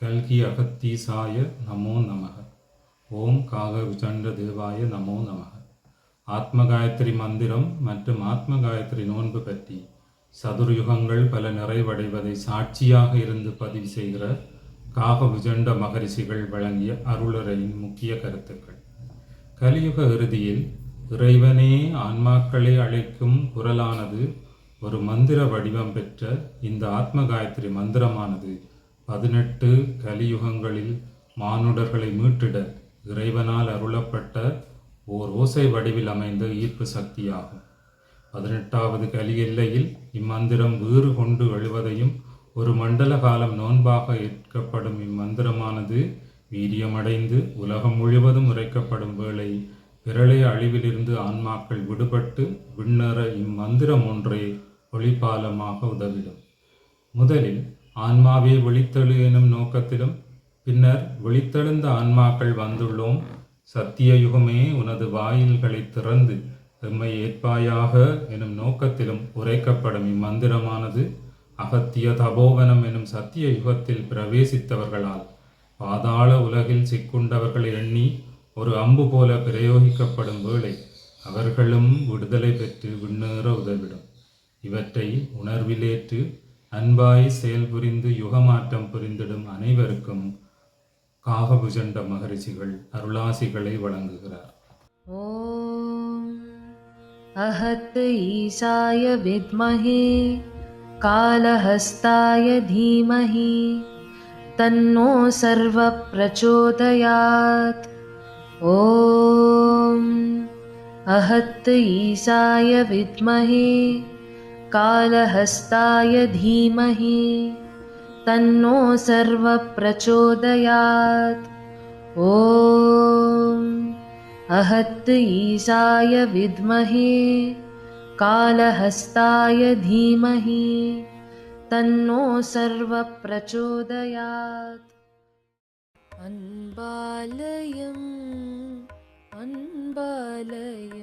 கல்கி அகத்தீசாய நமோ நமக. ஓம் காக விசண்ட தேவாய நமோ நமக. ஆத்ம காயத்ரி மந்திரம் மற்றும் ஆத்ம காயத்ரி நோன்பு பற்றி சதுர்யுகங்கள் பல நிறைவடைவதை சாட்சியாக இருந்து பதிவு செய்கிற காக விஜண்ட மகரிஷிகள் வழங்கிய அருளரையின் முக்கிய கருத்துக்கள். கலியுக இறுதியில் இறைவனே ஆன்மாக்களை அழைக்கும் குரலானது ஒரு மந்திர வடிவம் பெற்ற இந்த ஆத்ம காயத்ரி மந்திரமானது பதினெட்டு கலியுகங்களில் மானுடர்களை மீட்டிட இறைவனால் அருளப்பட்ட ஓர் ஓசை வடிவில் அமைந்த ஈர்ப்பு சக்தியாகும். பதினெட்டாவது கலி எல்லையில் இம்மந்திரம் வீறு கொண்டு எழுவதையும் ஒரு மண்டல காலம் நோன்பாக ஏற்கப்படும் இம்மந்திரமானது வீரியமடைந்து உலகம் முழுவதும் உரைக்கப்படும் வேளை விரலை அழிவிலிருந்து ஆன்மாக்கள் விடுபட்டு விண்ணற இம்மந்திரம் ஒன்றே ஒளிப்பாலமாக உதவிடும். முதலில் ஆன்மாவே விழித்தெழு எனும் நோக்கத்திலும் பின்னர் விழித்தெழுந்த ஆன்மாக்கள் வந்துள்ளோம். சத்திய யுகமே உனது வாயில்களை திறந்து எம்மை ஏற்பாயாக எனும் நோக்கத்திலும் உரைக்கப்படும் இம்மந்திரமானது அகத்திய தபோவனம் எனும் சத்திய யுகத்தில் பிரவேசித்தவர்களால் பாதாள உலகில் சிக்குண்டவர்களை எண்ணி ஒரு அம்பு போல பிரயோகிக்கப்படும் வேளை அவர்களும் விடுதலை பெற்று விண்ணேற உதவிடும். இவற்றை உணர்விலேற்று அன்பாய் செயல்புரிந்து யுகமாற்றம் புரிந்திடும் அனைவருக்கும் காகபுஜண்ட மகரிஷிகள் அருளாசிகளை வழங்குகிறார். ஓம். அஹத் ஈசாய வித்மஹே காலஹஸ்தாய தீமஹி தன்னோ சர்வ பிரச்சோதயாத். ஓம். அஹத் ஈசாய வித்மஹே कालहस्ताय धीमहि तन्नो सर्वप्रचोदयात्। ॐ अहत् ईशाय विद्महे कालहस्ताय धीमहि तन्नो सर्वप्रचोदयात्। अन्बालयम् अन्बालयम्